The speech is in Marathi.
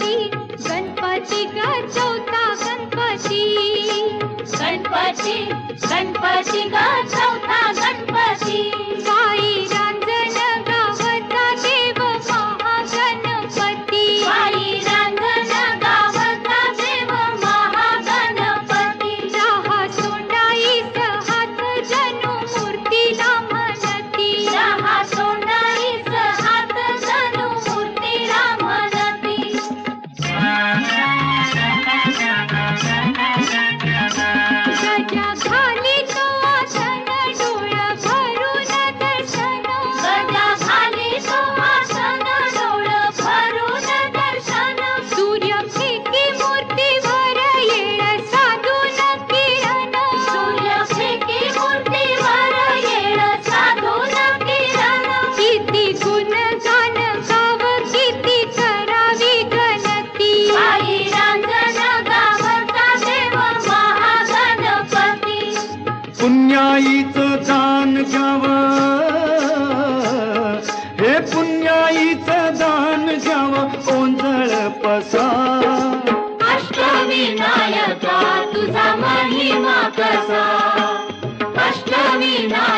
गणपति गणपति का चौथा गणपति। गणपति गणपति का चौथा पुण्याईच दान घ्याव. हे पुण्याईच दान घ्याव ओंजळ पसा. अष्टविनायका तुझा महिमा कसा? अष्टविनायका